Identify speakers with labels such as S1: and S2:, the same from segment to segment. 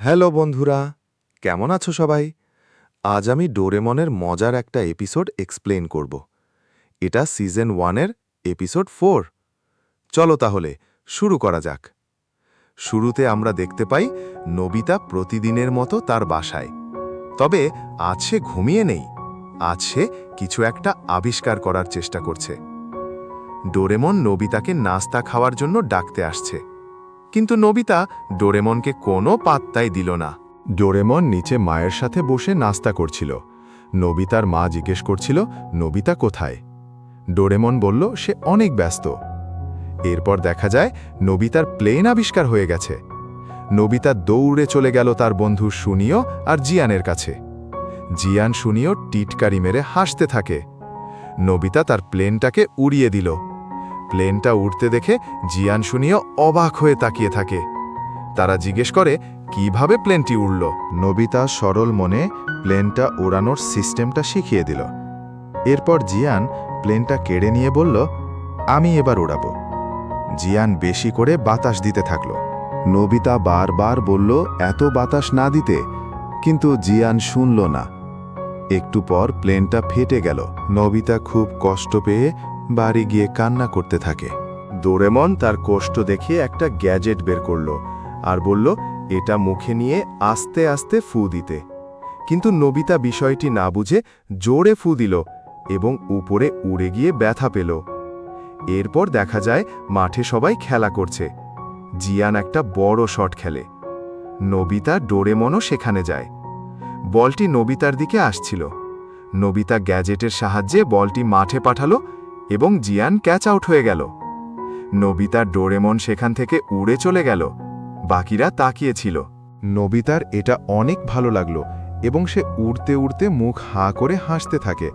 S1: Hello বন্ধুরা, কেমন আছো সবাই? আজ আমি ডোরেমনের মজার একটা এপিসোড এক্সপ্লেন করব। এটা সিজন ওয়ানের এপিসোড ফোর। চলো তাহলে, শুরু করা যাক। শুরুতে আমরা দেখতে পাই নবিতা প্রতিদিনের মতো তার বাসায়। তবে আজ সে ঘুমিয়ে নেই। আজ সে কিছু একটা আবিষ্কার করার চেষ্টা করছে। ডোরেমন নবিতাকে নাস্তা খাওয়ার জন্য ডাকতে আসছে। কিন্তু নবিতা ডোরেমনকে কোনো পাত্তাই দিল না। ডোরেমন নিচে মায়ের সাথে বসে নাস্তা করছিল। নবিতার মা জিজ্ঞেস করছিল, নবিতা কোথায়? ডোরেমন বলল, সে অনেক ব্যস্ত। এরপর দেখা যায়, নবিতার প্লেন আবিষ্কার হয়ে গেছে। নবিতা দৌড়ে চলে গেল তার বন্ধু সুনিও আর জিয়ানের কাছে। জিয়ান সুনিও টিটকারি মেরে হাসতে থাকে। নবিতা তার প্লেনটাকে উড়িয়ে দিল। প্লেনটা উঠতে দেখে জিয়ান শুনিয়ে অবাক হয়ে তাকিয়ে থাকে। তারা জিজ্ঞেস করে, কীভাবে প্লেনটি উড়ল? নবিতা সরল মনে প্লেনটা ওড়ানোর সিস্টেমটা শিখিয়ে দিল। এরপর জিয়ান প্লেনটা কেড়ে নিয়ে বলল, আমি এবার উড়াব জিয়ান বেশি করে বাতাস দিতে থাকল। নবিতা বারবার বলল, এত বাতাস না দিতে। কিন্তু জিয়ান শুনল না। একটু পর প্লেনটা ফেটে গেল। নবিতা খুব কষ্ট পেয়ে বাড়ি গিয়ে কান্না করতে থাকে। ডোরেমন তার কষ্ট দেখে একটা গ্যাজেট বের করল আর বলল, এটা মুখে নিয়ে আস্তে আস্তে ফু দিতে। কিন্তু নবিতা বিষয়টি না বুঝে জোরে ফু দিল এবং উপরে উড়ে গিয়ে ব্যথা পেল। এরপর দেখা যায়, মাঠে সবাই খেলা করছে। জিয়ান একটা বড় শট খেলে। নবিতা, ডোরেমনও সেখানে যায়। বলটি নবিতার দিকে আসছিল। নবিতা গ্যাজেটের সাহায্যে বলটি মাঠে পাঠালো এবং জিয়ান ক্যাচ আউট হয়ে গেল। নবিতার ডোরেমন সেখান থেকে উড়ে চলে গেল। বাকিরা তাকিয়েছিল। নবিতার এটা অনেক ভালো লাগল এবং সে উড়তে উড়তে মুখ হাঁ করে হাসতে থাকে।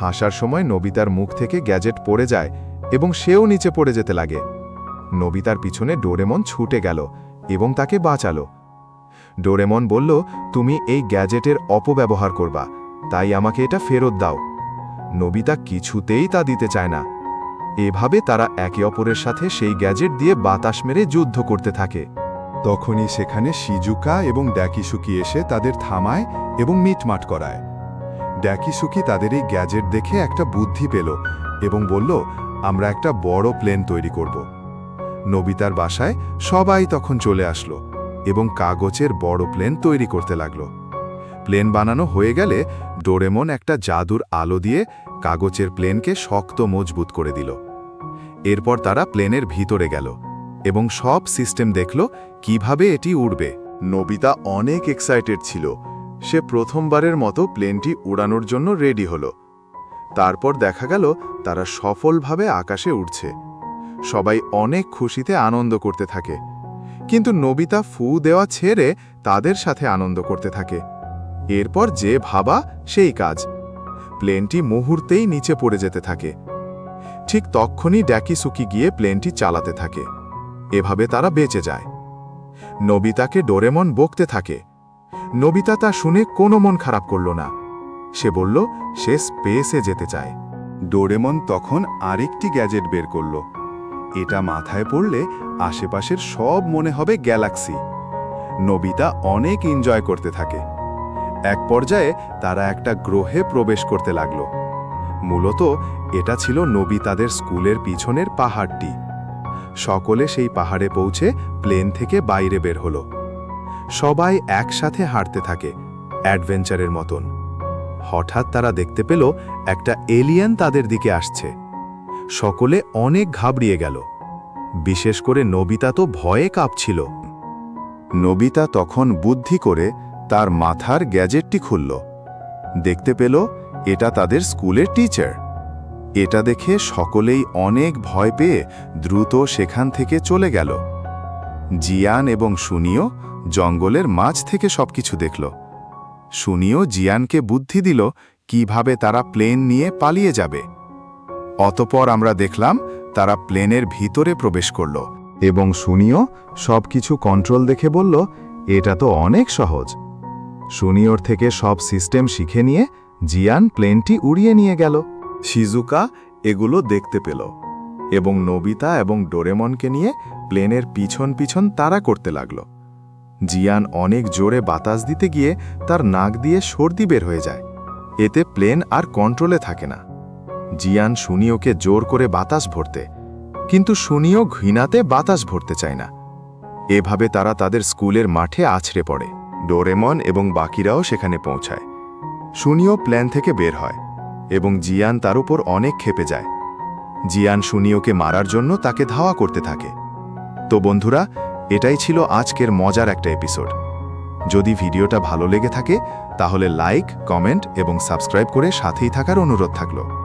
S1: হাসার সময় নবিতার মুখ থেকে গ্যাজেট পড়ে যায় এবং সেও নিচে পড়ে যেতে লাগে। নবিতার পিছনে ডোরেমন ছুটে গেল এবং তাকে বাঁচালো। ডোরেমন বলল, তুমি এই গ্যাজেটের অপব্যবহার করবা, তাই আমাকে এটা ফেরত দাও। নবিতা কিছুতেই তা দিতে চায় না। এভাবে তারা একে অপরের সাথে সেই গ্যাজেট দিয়ে বাতাস মেরে যুদ্ধ করতে থাকে। তখনই সেখানে সিজুকা এবং ড্যাকিসুকি এসে তাদের থামায় এবং মিটমাট করায়। ড্যাকিসুকি তাদের এই গ্যাজেট দেখে একটা বুদ্ধি পেল এবং বলল, আমরা একটা বড় প্লেন তৈরি করব। নবিতার বাসায় সবাই তখন চলে আসলো এবং কাগজের বড় প্লেন তৈরি করতে লাগল। প্লেন বানানো হয়ে গেলে ডোরেমন একটা জাদুর আলো দিয়ে কাগজের প্লেনকে শক্ত মজবুত করে দিল। এরপর তারা প্লেনের ভিতরে গেল এবং সব সিস্টেম দেখল কীভাবে এটি উড়বে। নবিতা অনেক এক্সাইটেড ছিল। সে প্রথমবারের মতো প্লেনটি উড়ানোর জন্য রেডি হল। তারপর দেখা গেল তারা সফলভাবে আকাশে উঠছে সবাই অনেক খুশিতে আনন্দ করতে থাকে। কিন্তু নবিতা ফু দেওয়া ছেড়ে তাদের সাথে আনন্দ করতে থাকে। এরপর যে ভাবা, সেই কাজ। প্লেনটি মুহূর্তেই নিচে পড়ে যেতে থাকে। ঠিক তক্ষণই ড্যাকিসুকি গিয়ে প্লেনটি চালাতে থাকে। এভাবে তারা বেঁচে যায়। নবিতাকে ডোরেমন বকতে থাকে। নবিতা তা শুনে কোনো মন খারাপ করল না। সে বলল, সে স্পেসে যেতে চায়। ডোরেমন তখন আরেকটি গ্যাজেট বের করল। এটা মাথায় পড়লে আশেপাশের সব মনে হবে গ্যালাক্সি। নবিতা অনেক এনজয় করতে থাকে। এক পর্যায়ে তারা একটা গ্রহে প্রবেশ করতে লাগল। মূলত এটা ছিল নবিতাদের স্কুলের পিছনের পাহাড়টি। সকলে সেই পাহাড়ে পৌঁছে প্লেন থেকে বাইরে বের হল। সবাই একসাথে হাঁটতে থাকে, অ্যাডভেঞ্চারের মতন। হঠাৎ তারা দেখতে পেল একটা এলিয়ান তাদের দিকে আসছে। সকলে অনেক ঘাবড়িয়ে গেল। বিশেষ করে নবিতা তো ভয়ে কাঁপছিল। নবিতা তখন বুদ্ধি করে তার মাথার গ্যাজেটটি খুলল। দেখতে পেল, এটা তাদের স্কুলের টিচার। এটা দেখে সকলেই অনেক ভয় পেয়ে দ্রুত সেখান থেকে চলে গেল। জিয়ান এবং সুনিও জঙ্গলের মাঝ থেকে সবকিছু দেখল। সুনিও জিয়ানকে বুদ্ধি দিল কীভাবে তারা প্লেন নিয়ে পালিয়ে যাবে। অতপর আমরা দেখলাম তারা প্লেনের ভিতরে প্রবেশ করল এবং সুনিও সবকিছু কন্ট্রোল দেখে বলল, এটা তো অনেক সহজ। সুনিওর থেকে সব সিস্টেম শিখে নিয়ে জিয়ান প্লেনটি উড়িয়ে নিয়ে গেল। শিজুকা এগুলো দেখতে পেল এবং নবিতা এবং ডোরেমনকে নিয়ে প্লেনের পিছন পিছন তারা করতে লাগল। জিয়ান অনেক জোরে বাতাস দিতে গিয়ে তার নাক দিয়ে সর্দি বের হয়ে যায়। এতে প্লেন আর কন্ট্রোলে থাকে না। জিয়ান সুনিওকে জোর করে বাতাস ভরতে, কিন্তু সুনিও ঘৃণাতে বাতাস ভরতে চায় না। এভাবে তারা তাদের স্কুলের মাঠে আছড়ে পড়ে। ডোরেমন এবং বাকিরাও সেখানে পৌঁছায়। সুনিও প্ল্যান থেকে বের হয় এবং জিয়ান তার উপর অনেক ক্ষেপে যায়। জিয়ান সুনিওকে মারার জন্য তাকে ধাওয়া করতে থাকে। তো বন্ধুরা, এটাই ছিল আজকের মজার একটা এপিসোড। যদি ভিডিওটা ভালো লেগে থাকে, তাহলে লাইক, কমেন্ট এবং সাবস্ক্রাইব করে সাথেই থাকার অনুরোধ থাকল।